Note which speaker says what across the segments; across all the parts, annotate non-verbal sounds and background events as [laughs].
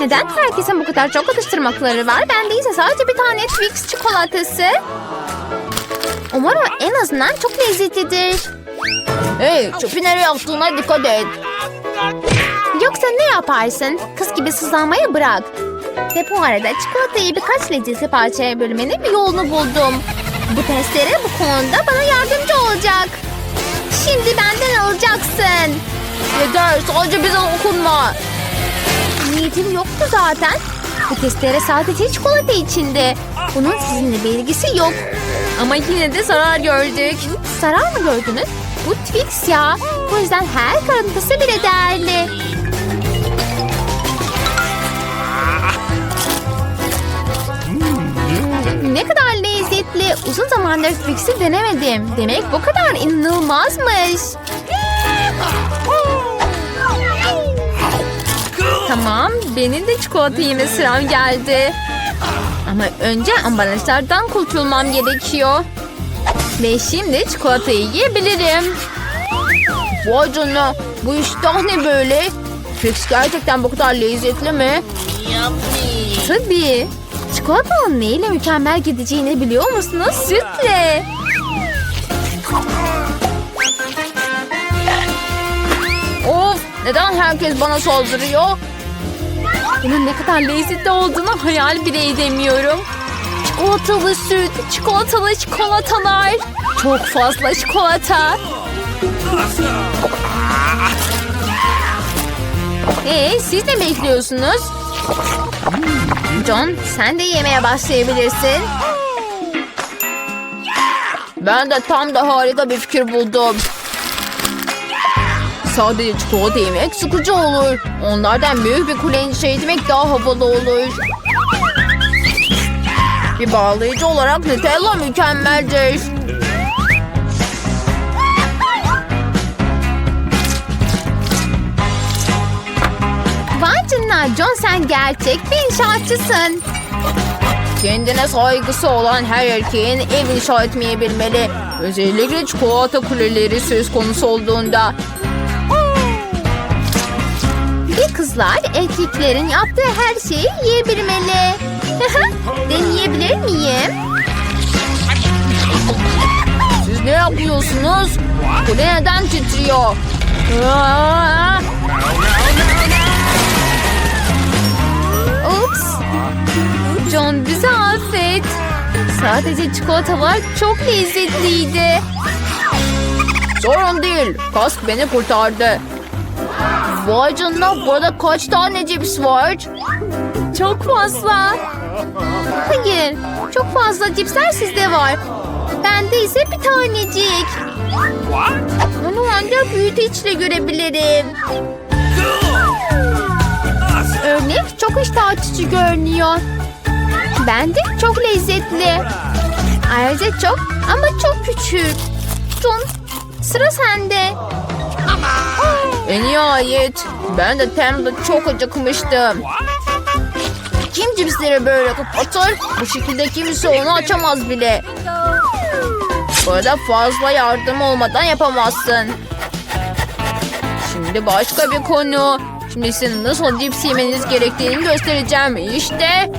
Speaker 1: Neden herkesin bu kadar çok atıştırmakları var? Bende ise sadece bir tane Twix çikolatası. Umarım en azından çok lezzetlidir.
Speaker 2: Hey çöpü nereye attığına dikkat et.
Speaker 1: Yoksa ne yaparsın? Kız gibi sızlanmayı bırak. Ve bu arada çikolatayı birkaç lezzetli parçaya bölmenin bir yolunu buldum. Bu testere bu konuda bana yardımcı olacak. Şimdi benden alacaksın.
Speaker 2: Yeter sadece bize dokunma.
Speaker 1: Niyetim yoktu zaten. Bu testere sadece çikolata içinde. Bunun sizinle bir ilgisi yok.
Speaker 2: Ama yine de zarar gördük.
Speaker 1: Zarar mı gördünüz? Bu Twix ya. Bu yüzden her kırıntısı bile değerli. Ne kadar lezzetli. Uzun zamandır Twix'i denemedim. Demek bu kadar inanılmazmış.
Speaker 2: Tamam benim de çikolata yeme sıram geldi. Ama önce ambalajlardan kurtulmam gerekiyor. Ve şimdi çikolatayı yiyebilirim. Vay canına bu iştah ne böyle? Fix gerçekten bu kadar lezzetli mi?
Speaker 1: Tabii. Çikolatanın neyle mükemmel gideceğini biliyor musunuz? Sütle.
Speaker 2: Of neden herkes bana saldırıyor?
Speaker 1: Bunun ne kadar lezzetli olduğunu hayal bile edemiyorum. Çikolatalı süt, çikolatalı çikolatalar. Çok fazla çikolata. Ee, siz ne bekliyorsunuz? John, sen de yemeye başlayabilirsin.
Speaker 2: Ben de tam da harika bir fikir buldum. Sadece çikolata yemek sıkıcı olur. Onlardan büyük bir kule inşa etmek daha havalı olur. Bir bağlayıcı olarak Nutella mükemmeldir.
Speaker 1: Vay canına John sen gerçek bir inşaatçısın.
Speaker 2: Kendine saygısı olan her erkeğin ev inşa etmeyi bilmeli. Özellikle çikolata kuleleri söz konusu olduğunda.
Speaker 1: Bir kızlar erkeklerin yaptığı her şeyi yiyebilmeli. [laughs] Deneyebilir miyim?
Speaker 2: Siz ne yapıyorsunuz? Kule neden titriyor? Aa!
Speaker 1: Ups. John bizi affet. Sadece çikolatalar çok lezzetliydi.
Speaker 2: Sorun değil. Kask beni kurtardı. Vay canına burada kaç tane cips var?
Speaker 1: Çok fazla. Hayır, çok fazla cipsler sizde var. Bende ise bir tanecik. Onu ancak büyüteçle görebilirim. Örnek çok iştah açıcı görünüyor. Bence çok lezzetli. Ayrıca çok ama çok küçük. John, sıra sende.
Speaker 2: En nihayet. Ben de Tem'de çok acıkmıştım. Kim cipsleri böyle kapatır? Bu şekilde kimse onu açamaz bile. Burada fazla yardım olmadan yapamazsın. Şimdi başka bir konu. Şimdi size nasıl cips yemeniz gerektiğini göstereceğim. İşte.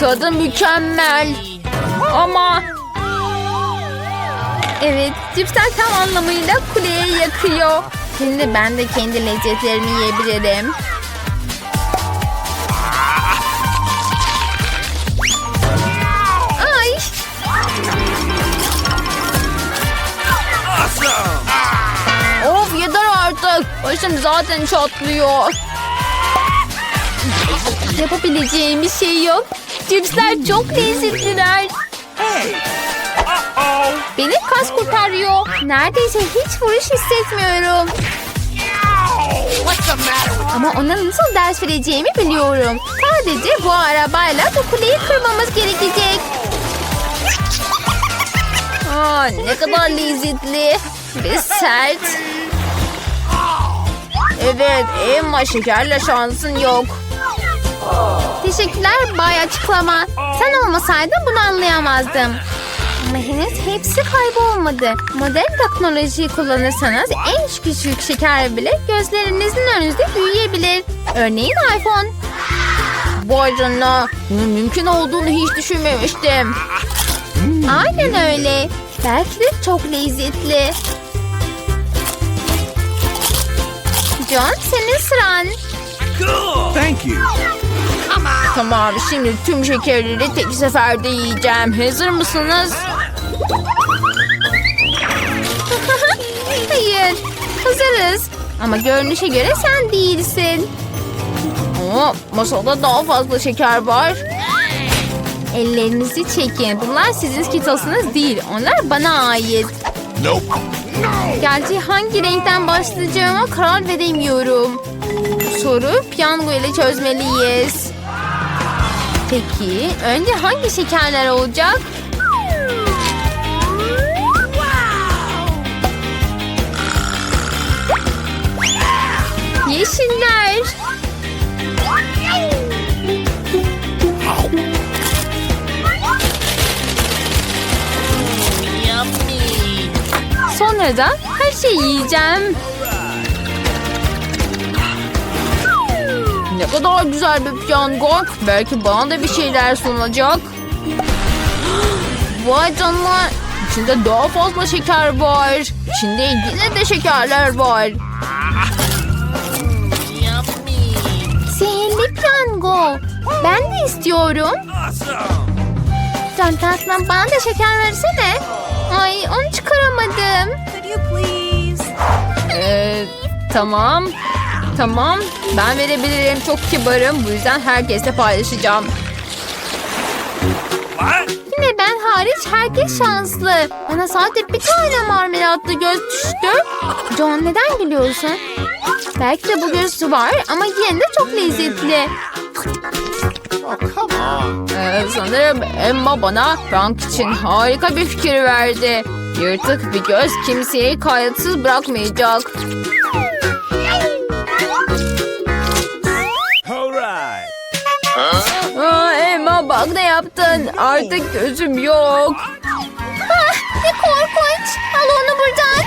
Speaker 2: Tadı mükemmel. Ama
Speaker 1: Evet, cipsler tam anlamıyla kuleye yakıyor. Şimdi ben de kendi lezzetlerimi yiyebilirim. Ay,
Speaker 2: of yeter artık. Başım zaten çatlıyor.
Speaker 1: yapabileceğim bir şey yok. Cipsler çok lezzetliler. Beni kas kurtarıyor. Neredeyse hiç vuruş hissetmiyorum. Ama ona nasıl ders vereceğimi biliyorum. Sadece bu arabayla bu kuleyi kırmamız gerekecek.
Speaker 2: Aa, ne kadar lezzetli ve sert. Evet, Emma şekerle şansın yok.
Speaker 3: Teşekkürler Bay Açıklama. Sen olmasaydın bunu anlayamazdım. Ama henüz hepsi kaybolmadı. Modern teknolojiyi kullanırsanız en küçük şeker bile gözlerinizin önünüzde büyüyebilir. Örneğin iPhone.
Speaker 1: Vay canına. Mümkün olduğunu hiç düşünmemiştim.
Speaker 3: Aynen öyle. Belki de çok lezzetli. John senin sıran.
Speaker 4: Thank you. [laughs]
Speaker 1: Tamam şimdi tüm şekerleri tek seferde yiyeceğim. Hazır mısınız? [laughs]
Speaker 3: Hayır. Hazırız. Ama görünüşe göre sen değilsin.
Speaker 1: Ama masada daha fazla şeker var.
Speaker 3: Ellerinizi çekin. Bunlar sizin skittles'ınız değil. Onlar bana ait.
Speaker 4: Nope.
Speaker 3: Gerçi hangi renkten başlayacağıma karar veremiyorum. Soru piyango ile çözmeliyiz. Peki önce hangi şekerler olacak? Yeşiller. Sonra da her şeyi yiyeceğim.
Speaker 1: Ne kadar güzel bir piyango. Belki bana da bir şeyler sunacak. [gasps] Vay canına. İçinde daha fazla şeker var. İçinde yine de şekerler var.
Speaker 3: Sihirli piyango. Ben de istiyorum. Can tatlım bana da şeker versene. Ay onu çıkaramadım.
Speaker 1: Ee, tamam. Tamam. Ben verebilirim. Çok kibarım. Bu yüzden herkesle paylaşacağım.
Speaker 3: Yine ben hariç herkes şanslı. Bana sadece bir tane marmelatlı göz düştü. John neden gülüyorsun? Belki de bu göz var ama yine de çok lezzetli.
Speaker 1: Ee, sanırım Emma bana Frank için harika bir fikir verdi. Yırtık bir göz kimseyi kayıtsız bırakmayacak. Yaptın. Artık gözüm yok.
Speaker 3: Ah, ne korkunç. Al onu buradan.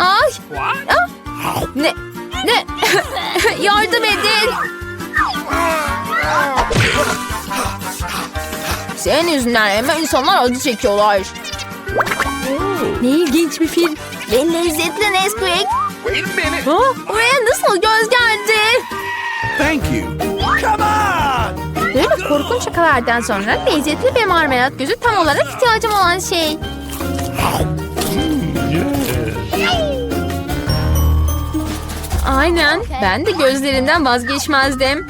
Speaker 1: Ay. Ah, Ne? Ne? [laughs] Yardım edin. Senin yüzünden Emma insanlar acı çekiyorlar. Ne ilginç bir film.
Speaker 3: Ve lezzetli Nesquik.
Speaker 1: Ha? Buraya nasıl
Speaker 3: korkunç şakalardan sonra lezzetli bir marmelat gözü tam olarak ihtiyacım olan şey.
Speaker 1: Aynen. Ben de gözlerinden vazgeçmezdim.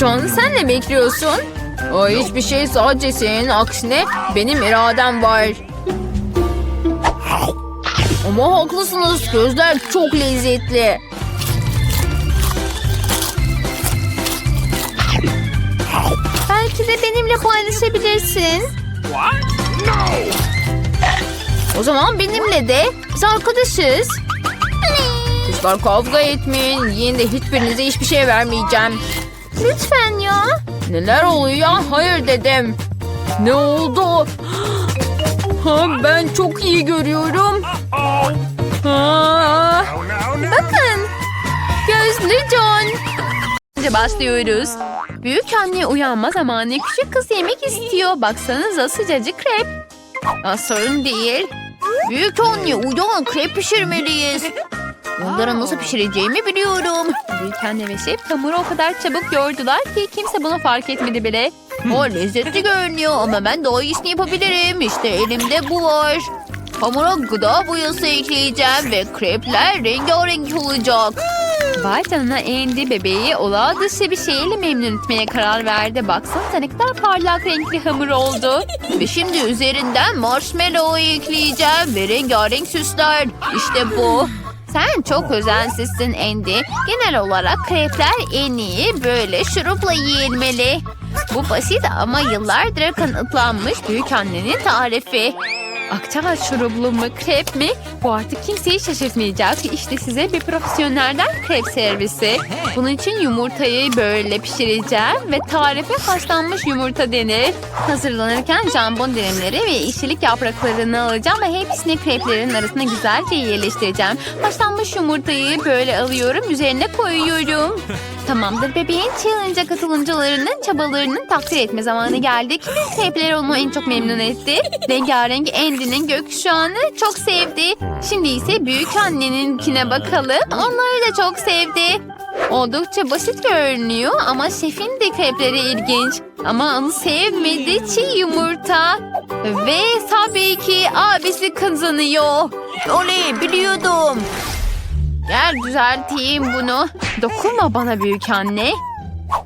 Speaker 1: John sen ne bekliyorsun? O hiçbir şey sadece senin aksine benim iradem var. Ama haklısınız gözler çok lezzetli.
Speaker 3: Belki de benimle paylaşabilirsin.
Speaker 1: O zaman benimle de biz arkadaşız. Kızlar kavga etmeyin. Yine de hiçbirinize hiçbir şey vermeyeceğim.
Speaker 3: Lütfen ya.
Speaker 1: Neler oluyor? Hayır dedim. Ne oldu? [gasps] Ha, ben çok iyi görüyorum.
Speaker 4: No.
Speaker 3: Bakın. Gözlü John.
Speaker 1: Önce başlıyoruz. Büyük anne uyanma zamanı küçük kız yemek istiyor. Baksanıza sıcacık krep. Aa, sorun değil. Büyük anne uyan krep pişirmeliyiz. Onları nasıl pişireceğimi biliyorum. Büyük anne ve şef hamuru o kadar çabuk yoğurdular ki kimse bunu fark etmedi bile. O lezzetli görünüyor ama ben daha iyisini yapabilirim. İşte elimde bu var. Hamura gıda boyası ekleyeceğim ve krepler rengarenk olacak. Vay canına Andy bebeği olağan dışı bir şeyle memnun etmeye karar verdi. Baksanıza ne kadar parlak renkli hamur oldu. ve şimdi üzerinden marshmallow ekleyeceğim ve rengarenk süsler. İşte bu. Sen çok özensizsin Andy. Genel olarak krepler en iyi böyle şurupla yiyilmeli. Bu basit ama yıllardır kanıtlanmış büyük annenin tarifi. Akçabat şurublu mu krep mi? Bu artık kimseyi şaşırtmayacak. İşte size bir profesyonelden krep servisi. Bunun için yumurtayı böyle pişireceğim ve tarife haşlanmış yumurta denir. Hazırlanırken jambon dilimleri ve yeşillik yapraklarını alacağım ve hepsini kreplerin arasına güzelce yerleştireceğim. Haşlanmış yumurtayı böyle alıyorum, üzerine koyuyorum. [laughs] Tamamdır bebeğin challenge'a katılımcılarının çabalarının takdir etme zamanı geldi. Kimin krepleri onu en çok memnun etti? Rengarenk Andy'nin gökkuşağını çok sevdi. Şimdi ise büyük anneninkine bakalım. Onları da çok sevdi. Oldukça basit görünüyor ama şefin de krepleri ilginç. Ama onu sevmedi çiğ yumurta. Ve tabii ki abisi kazanıyor. Oley biliyordum. Gel düzelteyim bunu. Dokunma bana büyük anne.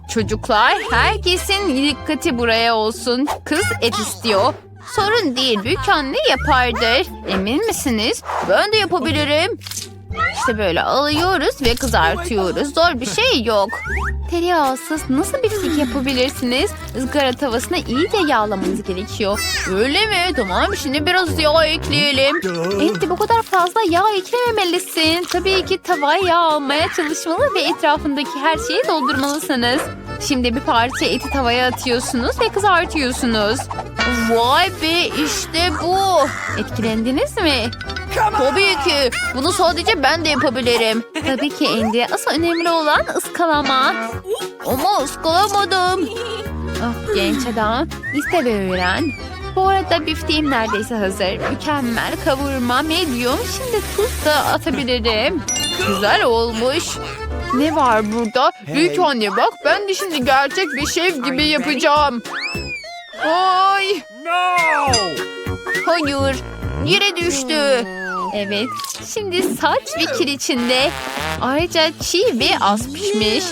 Speaker 1: Çocuklar herkesin dikkati buraya olsun. Kız et istiyor. Sorun değil büyük anne yapardır. Emin misiniz? Ben de yapabilirim. İşte böyle alıyoruz ve kızartıyoruz. Zor bir şey yok. Tereyağsız nasıl bir sik yapabilirsiniz? Izgara tavasına iyice yağlamanız gerekiyor. Öyle mi? Tamam şimdi biraz yağ ekleyelim. Enti bu kadar fazla yağ eklememelisin. Tabii ki tavaya yağ almaya çalışmalı ve etrafındaki her şeyi doldurmalısınız. Şimdi bir parça eti tavaya atıyorsunuz ve kızartıyorsunuz. Vay be işte bu. Etkilendiniz mi? Tabii ki. Bunu sadece ben de yapabilirim. Tabii ki Andy. Asıl önemli olan ıskalama. Ama ıskalamadım. Ah genç adam. İste ve öğren. Bu arada bifteğim neredeyse hazır. Mükemmel kavurma medium. Şimdi tuz da atabilirim. Güzel olmuş. Ne var burada? Büyük anne bak ben de şimdi gerçek bir şef gibi yapacağım. Ay
Speaker 4: No!
Speaker 1: hayır yere düştü. Evet şimdi saç ve kir içinde. Ayrıca çiğ ve az pişmiş.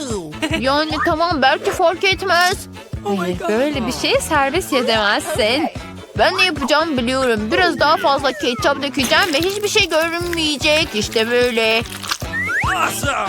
Speaker 1: Yani tamam belki fark etmez. Hayır böyle bir şey servis edemezsin. Ben ne yapacağım biliyorum. Biraz daha fazla ketçap dökeceğim ve hiçbir şey görünmeyecek. İşte böyle.
Speaker 4: Awesome!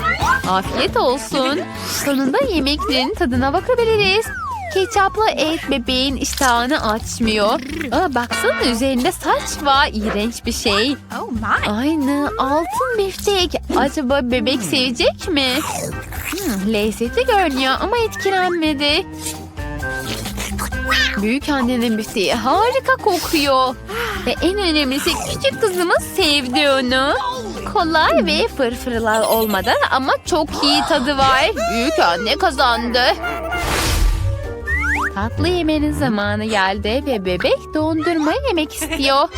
Speaker 1: Afiyet olsun. Sonunda yemeklerin tadına bakabiliriz. Ketçaplı et bebeğin iştahını açmıyor. Aa, baksana üzerinde saç var. İğrenç bir şey. Aynı altın biftek. Acaba bebek sevecek mi? Hmm, lezzetli görünüyor ama etkilenmedi. Büyük annenin bifteği harika kokuyor. Ve en önemlisi küçük kızımız sevdi onu. Kolay ve fırfırlar olmadan ama çok iyi tadı var. Büyük anne kazandı. Tatlı yemenin zamanı geldi ve bebek dondurma yemek istiyor.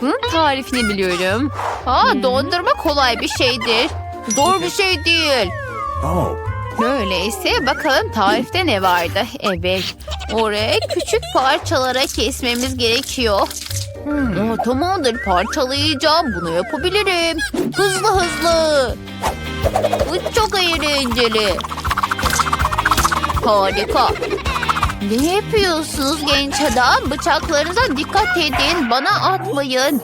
Speaker 1: Bunun tarifini biliyorum. Aa, dondurma kolay bir şeydir. Zor bir şey değil.
Speaker 4: Oh,
Speaker 1: Öyleyse bakalım tarifte ne vardı? Evet. Oraya küçük parçalara kesmemiz gerekiyor. Aa, tamamdır parçalayacağım. Bunu yapabilirim. Hızlı hızlı. Bu çok eğlenceli. Harika. Ne yapıyorsunuz genç adam? Bıçaklarınıza dikkat edin. Bana atmayın.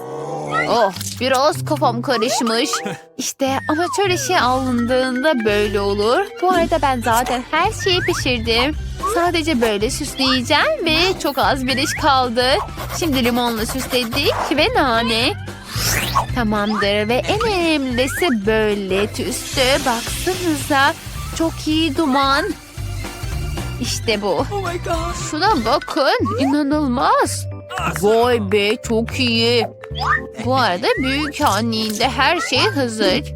Speaker 1: Oh biraz kafam karışmış. İşte amatör işe alındığında böyle olur. Bu arada ben zaten her şeyi pişirdim. Sadece böyle süsleyeceğim ve çok az bir iş kaldı. Şimdi limonla süsledik ve nane. Tamamdır ve en önemlisi böyle tüstü. Baksanıza çok iyi duman. İşte bu. Şuna bakın inanılmaz. Vay be çok iyi. Bu arada büyük anninde her şey hazır.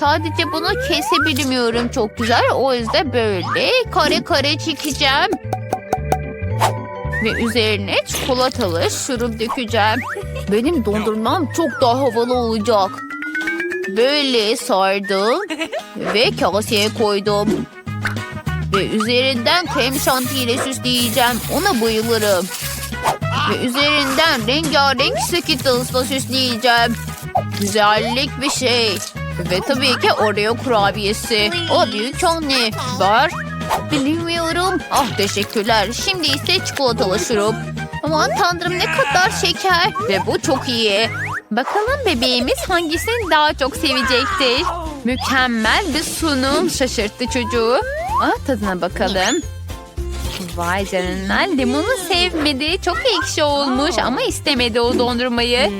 Speaker 1: Sadece bunu kesebilmiyorum çok güzel. O yüzden böyle kare kare çekeceğim. Ve üzerine çikolatalı şurup dökeceğim. Benim dondurmam çok daha havalı olacak. Böyle sardım ve kaseye koydum. Ve üzerinden krem şantiyle süsleyeceğim. Ona bayılırım.
Speaker 3: Ve üzerinden rengarenk Skittles'la süsleyeceğim. Güzellik bir şey. Ve tabii ki Oreo kurabiyesi. O büyük anne. Var. Bilmiyorum. Ah teşekkürler. Şimdi ise çikolatalı şurup. Aman tanrım ne kadar şeker. Ve bu çok iyi.
Speaker 1: Bakalım bebeğimiz hangisini daha çok sevecektir. Mükemmel bir sunum şaşırttı çocuğu. Ah tadına bakalım. Vay canına limonu sevmedi. Çok ekşi olmuş ama istemedi o dondurmayı.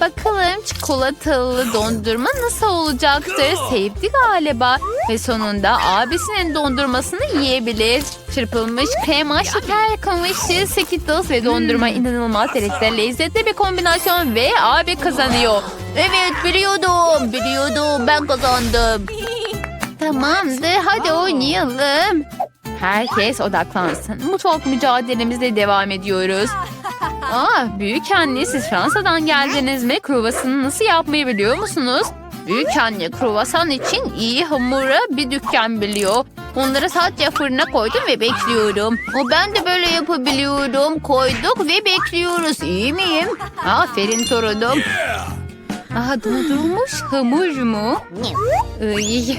Speaker 1: Bakalım çikolatalı dondurma nasıl olacaktır? Sevdi galiba. Ve sonunda abisinin dondurmasını yiyebilir. Çırpılmış krema, şeker, kamışı, Skittles ve dondurma inanılmaz derecede lezzetli bir kombinasyon ve abi kazanıyor.
Speaker 3: Evet biliyordum. Biliyordum. Ben kazandım. [laughs]
Speaker 1: Tamamdır hadi oynayalım. Herkes odaklansın. Mutfak mücadelemizle devam ediyoruz. Aa, büyük anne siz Fransa'dan geldiniz mi? Kruvasanı nasıl yapmayı biliyor musunuz? Büyük anne kruvasan için iyi hamura bir dükkan biliyor. Onları sadece fırına koydum ve bekliyorum.
Speaker 3: O ben de böyle yapabiliyorum. Koyduk ve bekliyoruz. İyi miyim?
Speaker 1: Aferin torunum. Aha dondurulmuş hamur mu? Iy,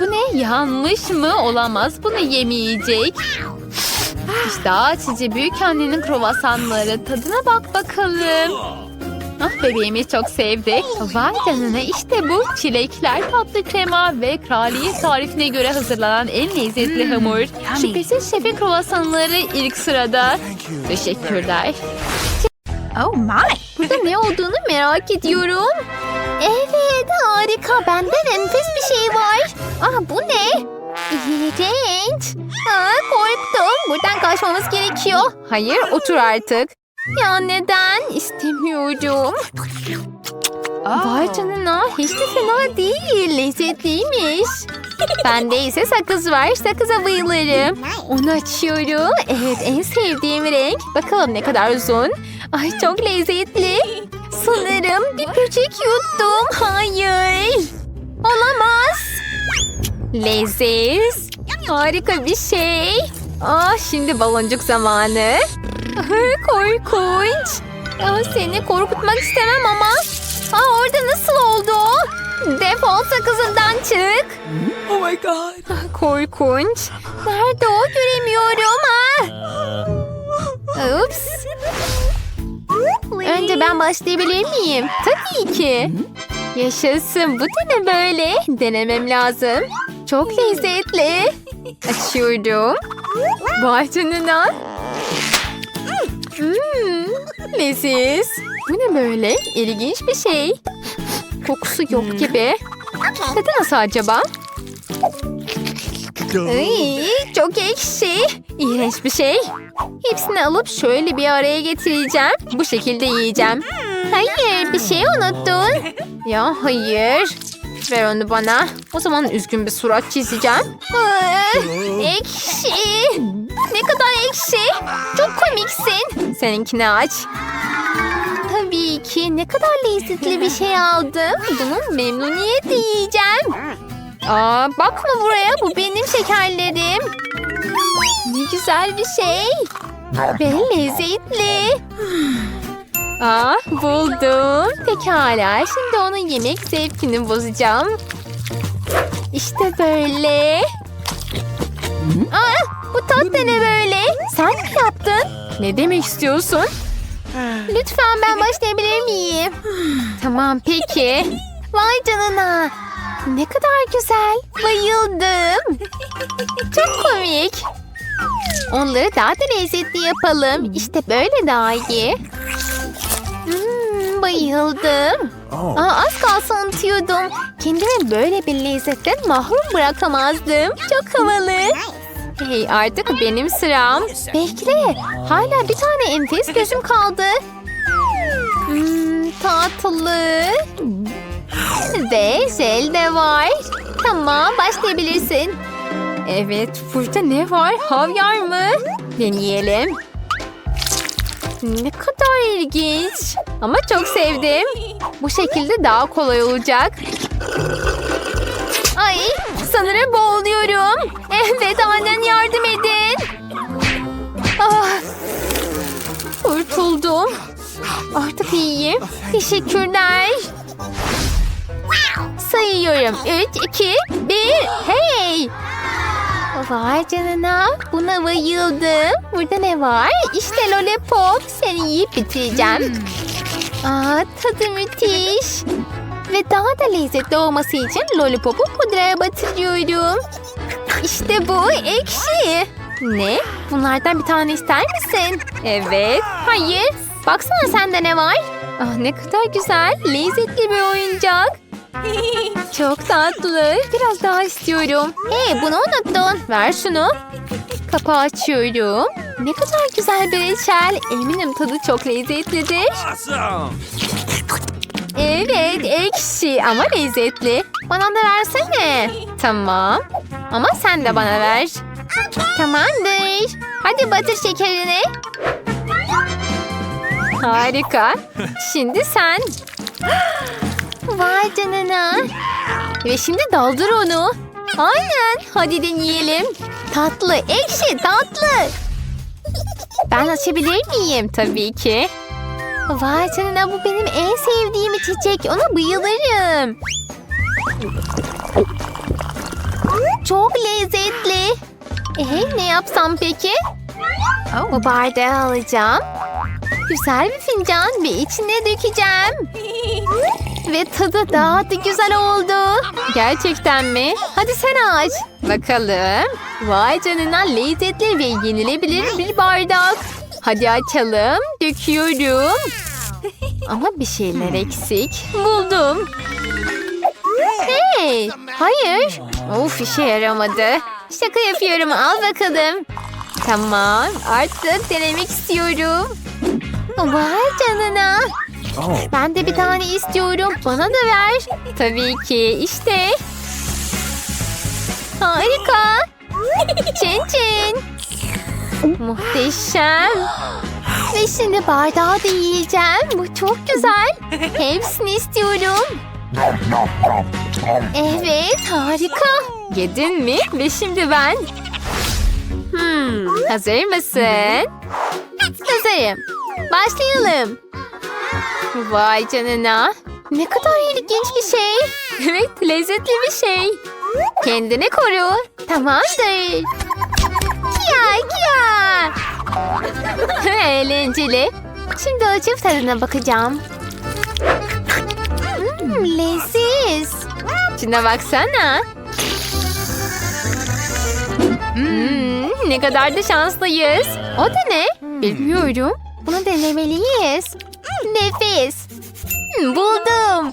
Speaker 1: Bu ne? Yanmış mı? Olamaz. Bunu yemeyecek. İşte açıcı büyük annenin kruvasanları. Tadına bak bakalım. Ah bebeğimiz çok sevdi. Vay canına işte bu çilekler tatlı krema ve kraliyet tarifine göre hazırlanan en lezzetli hamur. Şüphesiz şefin kruvasanları ilk sırada. Teşekkürler.
Speaker 3: Oh my.
Speaker 1: Burada ne olduğunu merak ediyorum.
Speaker 3: Evet harika. Bende enfes bir şey var. Ah bu ne? İğrenç. Ah, korktum. Buradan kaçmamız gerekiyor.
Speaker 1: Hayır otur artık. Ya neden? İstemiyorum. Vay canına hiç de fena değil. Lezzetliymiş. Bende ise sakız var. Sakıza bayılırım. Onu açıyorum. Evet en sevdiğim renk. Bakalım ne kadar uzun. Ay çok lezzetli. Sanırım bir böcek yuttum. Hayır. Olamaz. Leziz. Harika bir şey. Ah şimdi baloncuk zamanı. Korkunç. Ah, seni korkutmak istemem ama. Ah, orada nasıl oldu? Defol sakızından çık.
Speaker 4: Oh my god.
Speaker 1: Ah, Korkunç. Nerede o göremiyorum. Başlayabilir miyim? Tabii ki. Yaşasın. Bu da ne böyle? Denemem lazım. Çok lezzetli. Açıyorum. Vay canına. Hmm, leziz. Bu ne böyle? İlginç bir şey. Kokusu yok gibi. Tadı nasıl acaba? Çok ekşi. İğrenç bir şey. Hepsini alıp şöyle bir araya getireceğim. Bu şekilde yiyeceğim. Hayır bir şey unuttun. Ya hayır. Ver onu bana. O zaman üzgün bir surat çizeceğim. Ekşi. Ne kadar ekşi. Çok komiksin. Seninkini aç. Tabii ki ne kadar lezzetli bir şey aldım. Bunu memnuniyetle yiyeceğim. Aa, bakma buraya bu benim şekerlerim. Ne güzel bir şey. Ve lezzetli. Aa, buldum. Pekala şimdi onun yemek zevkini bozacağım. İşte böyle. Aa, bu tat da ne böyle? Sen mi yaptın? Ne demek istiyorsun?
Speaker 3: Lütfen ben başlayabilir miyim?
Speaker 1: Tamam peki.
Speaker 3: Vay canına. Ne kadar güzel. Bayıldım.
Speaker 1: Çok komik.
Speaker 3: Onları daha da lezzetli yapalım. İşte böyle daha iyi. Hmm, bayıldım.
Speaker 4: Oh.
Speaker 3: Aa, az kalsın unutuyordum. Kendimi böyle bir lezzetten mahrum bırakamazdım. Çok havalı.
Speaker 1: Hey artık benim sıram.
Speaker 3: Bekle. Hala bir tane enfes gözüm kaldı. Hmm, tatlı. Ve jel de var. Tamam başlayabilirsin.
Speaker 1: Evet burada ne var? Havyar mı? Deneyelim. Ne kadar ilginç. Ama çok sevdim. Bu şekilde daha kolay olacak. Ay sanırım boğuluyorum. Evet annen yardım edin. Ah, kurtuldum. Artık iyiyim. Teşekkürler. Sayıyorum. Üç, iki, bir. Hey!
Speaker 3: Vay canına. Buna bayıldım. Burada ne var? İşte lollipop. Seni yiyip bitireceğim. Aa, tadı müthiş. Ve daha da lezzetli olması için lollipopu pudraya batırıyorum. İşte bu ekşi.
Speaker 1: Ne?
Speaker 3: Bunlardan bir tane ister misin?
Speaker 1: Evet.
Speaker 3: Hayır. Baksana sende ne var?
Speaker 1: Ah ne kadar güzel. Lezzetli bir oyuncak. [laughs] Çok tatlı. Biraz daha istiyorum.
Speaker 3: Hey bunu unuttun.
Speaker 1: Ver şunu. Kapağı açıyorum. Ne kadar güzel bir reçel. Eminim tadı çok lezzetlidir. Evet ekşi ama lezzetli.
Speaker 3: Bana da versene.
Speaker 1: Tamam. Ama sen de bana ver.
Speaker 3: Tamamdır. Hadi batır şekerini.
Speaker 1: Harika. Şimdi sen. [gasps]
Speaker 3: Vay canına.
Speaker 1: Ve şimdi daldır onu. Aynen. Hadi deneyelim.
Speaker 3: Tatlı, ekşi, tatlı. Ben açabilir miyim?
Speaker 1: Tabii ki.
Speaker 3: Vay canına bu benim en sevdiğim içecek. Ona bayılırım. Çok lezzetli. Ee, ne yapsam peki? Bu bardağı alacağım. Güzel bir fincan ve içine dökeceğim. Ve tadı daha da güzel oldu.
Speaker 1: Gerçekten mi?
Speaker 3: Hadi sen aç.
Speaker 1: Bakalım. Vay canına lezzetli ve yenilebilir bir bardak. Hadi açalım. Döküyorum. Ama bir şeyler eksik. Buldum.
Speaker 3: Hey, hayır.
Speaker 1: Of işe yaramadı.
Speaker 3: Şaka yapıyorum. Al bakalım.
Speaker 1: Tamam artık denemek istiyorum.
Speaker 3: Vay canına. Ben de bir tane istiyorum. Bana da ver.
Speaker 1: Tabii ki işte.
Speaker 3: Harika. Çin çin.
Speaker 1: Muhteşem.
Speaker 3: Ve şimdi bardağı da yiyeceğim. Bu çok güzel. Hepsini istiyorum. Evet harika.
Speaker 1: Yedin mi? Ve şimdi ben. Hmm, hazır mısın?
Speaker 3: Hazırım. Başlayalım.
Speaker 1: Vay canına.
Speaker 3: Ne kadar ilginç bir şey.
Speaker 1: Evet lezzetli bir şey. Kendini koru.
Speaker 3: Tamamdır. Kia kia. [laughs]
Speaker 1: Eğlenceli.
Speaker 3: Şimdi açıp tadına bakacağım. Hmm, leziz.
Speaker 1: Şuna baksana. Hmm, ne kadar da şanslıyız.
Speaker 3: O da ne?
Speaker 1: Bilmiyorum.
Speaker 3: Bunu denemeliyiz. Nefis. Hmm, buldum.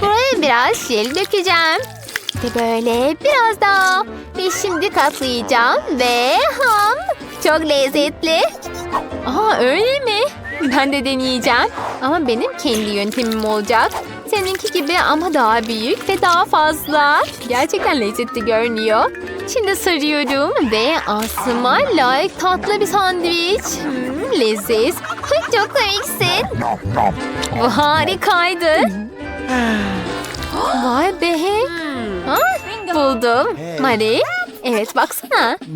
Speaker 3: Buraya biraz jel dökeceğim. İşte böyle biraz daha. Ve şimdi katlayacağım ve ham. Çok lezzetli.
Speaker 1: Aa öyle mi? Ben de deneyeceğim. Ama benim kendi yöntemim olacak. Seninki gibi ama daha büyük ve daha fazla. Gerçekten lezzetli görünüyor. Şimdi sarıyorum ve asma layık tatlı bir sandviç. Hmm, leziz.
Speaker 3: Çok komiksin.
Speaker 1: Harikaydı. [gasps] Vay be. Ha? buldum. Mari, evet baksana. [laughs]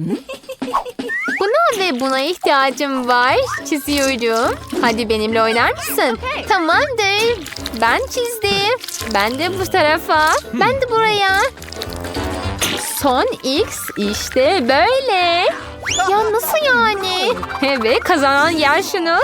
Speaker 1: Buna ve buna ihtiyacım var. Çiziyorum. Hadi benimle oynar mısın? Tamamdır. Ben çizdim. Ben de bu tarafa. Ben de buraya. Son X işte böyle.
Speaker 3: Ya nasıl yani?
Speaker 1: Evet kazanan yer şunu.